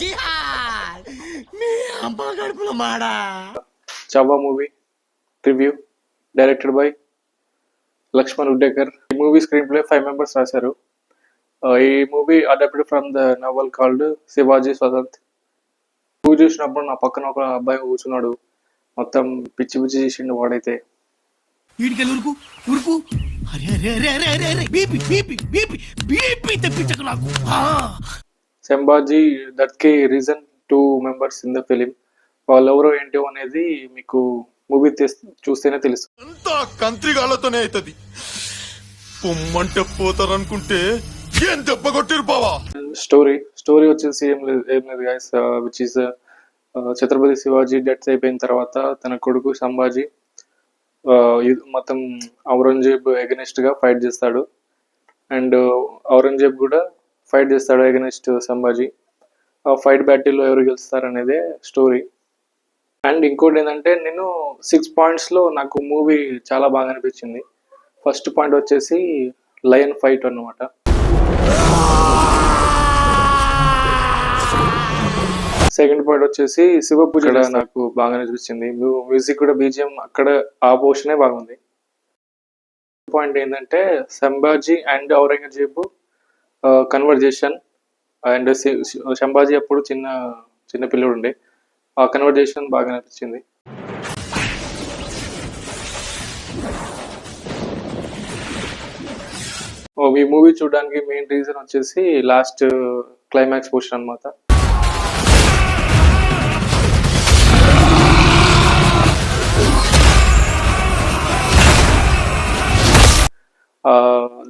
జిహాద్. అమ్మ మాడా? Movie review directed by Laxman Utekar. ఈ movie screenplay five members రాశారు ఈ movie adapted from the novel called Shivaji Sawant. Movie చూసినప్పుడు నా పక్కన ఒక అబ్బాయి కూర్చున్నాడు. మొత్తం పిచ్చి పిచ్చి చేసిండు వాడైతే. వీడికెళ్ళి ఉరుకు ఉరుకు. అరే అరే అరే అరే అరే అరే బీపీ బీపీ బీపీ బీపీ తెప్పించకు నాకు. ఆ. Sambhaji దట్కి reason two members in the film వాళ్ళు ఎవరో ఏంటో అనేది మీకు మూవీ చూస్తేనే తెలుసు. అంతా కంత్రిగాళ్ళతోనే అవుతుంది పొమ్మంటే పోతారనుకుంటే ఏం దెబ్బ కొట్టిరు బావా? స్టోరీ స్టోరీ వచ్చేసి ఏం లేదు ఏం లేదు guys which is Chhatrapati Shivaji death అయిపోయిన తర్వాత తన కొడుకు సంభాజీ uh, మొత్తం ఔరంగజేబ్ ఎగనెస్ట్గా ఫైట్ చేస్తాడు. అండ్ ఔరంగజేబ్ కూడా ఫైట్ చేస్తాడు ఎగనెస్ట్ సంభాజీ. ఆ ఫైట్ బ్యాటిల్లో ఎవరు గెలుస్తారు అనేదే స్టోరీ అండ్ ఇంకోటి ఏంటంటే నేను సిక్స్ పాయింట్స్లో నాకు మూవీ చాలా బాగా అనిపించింది. ఫస్ట్ పాయింట్ వచ్చేసి లయన్ ఫైట్ అన్నమాట. సెకండ్ పాయింట్ వచ్చేసి శివ పూజ నాకు బాగా అనిపించింది. మ్యూ- మ్యూజిక్ కూడా బీజిఎం అక్కడ ఆ పోర్షనే బాగుంది. పాయింట్ ఏంటంటే Sambhaji and Aurangzeb conversation and Sambhaji అప్పుడు చిన్న చిన్న పిల్లడు ఉండే ఆ కన్వర్జేషన్ బాగా అనిపించింది ఈ మూవీ చూడడానికి మెయిన్ రీజన్ వచ్చేసి లాస్ట్ క్లైమాక్స్ పోర్షన్ అన్నమాట.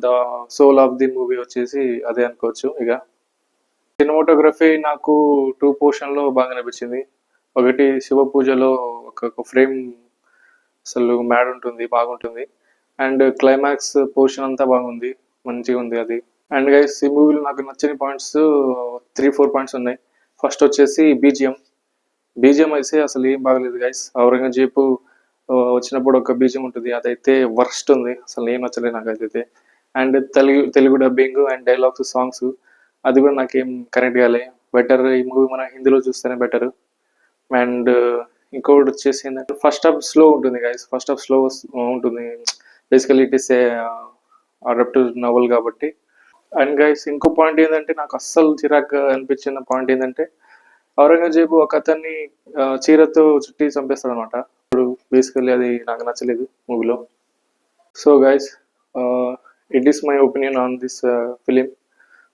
The soul of the movie వచ్చేసి అదే అనుకోవచ్చు ఇక. సినిమాటోగ్రఫీ నాకు టూ పోర్షన్లో బాగా అనిపించింది. ఒకటి శివ పూజలో ఒక ఫ్రేమ్ అసలు మ్యాడ్ ఉంటుంది బాగుంటుంది. అండ్ క్లైమాక్స్ పోర్షన్ అంతా బాగుంది మంచిగా ఉంది అది. అండ్ గైస్ ఈ మూవీలో నాకు నచ్చని పాయింట్స్ త్రీ ఫోర్ పాయింట్స్ ఉన్నాయి. ఫస్ట్ వచ్చేసి బీజిఎం బీజిఎం అయితే అసలు ఏం బాగలేదు గైస్ ఔరంగజేబు వచ్చినప్పుడు ఒక బీజిఎం ఉంటుంది అదైతే వర్స్ట్ ఉంది అసలు ఏం నచ్చలేదు నాకు అదైతే and Telugu Telugu dubbing and dialogues songs అది కూడా నాకేం కనెక్ట్ కాలే. బెటర్ ఈ మూవీ మన హిందీలో చూస్తేనే బెటర్. అండ్ ఇంకోటి వచ్చేసి ఏంటంటే ఫస్ట్ హాఫ్ స్లో ఉంటుంది గైస్ ఫస్ట్ హాఫ్ స్లో ఉంటుంది. Basically it is a adaptive novel కాబట్టి. అండ్ గైస్ ఇంకో పాయింట్ ఏంటంటే నాకు అస్సలు చిరాకు అనిపించిన పాయింట్ ఏంటంటే ఔరంగజేబు ఒక అతన్ని చీరతో చుట్టి చంపేస్తాడు అనమాట బేసికలీ అది నాకు నచ్చలేదు మూవీలో so guys it is my opinion on this film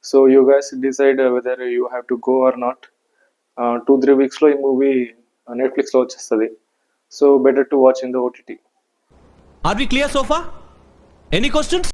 so you guys decide whether you have to go or not two three వీక్స్లో ఈ మూవీ నెట్ఫ్లిక్స్లో వచ్చేస్తుంది. So better to watch in the OTT or we clear so far any questions?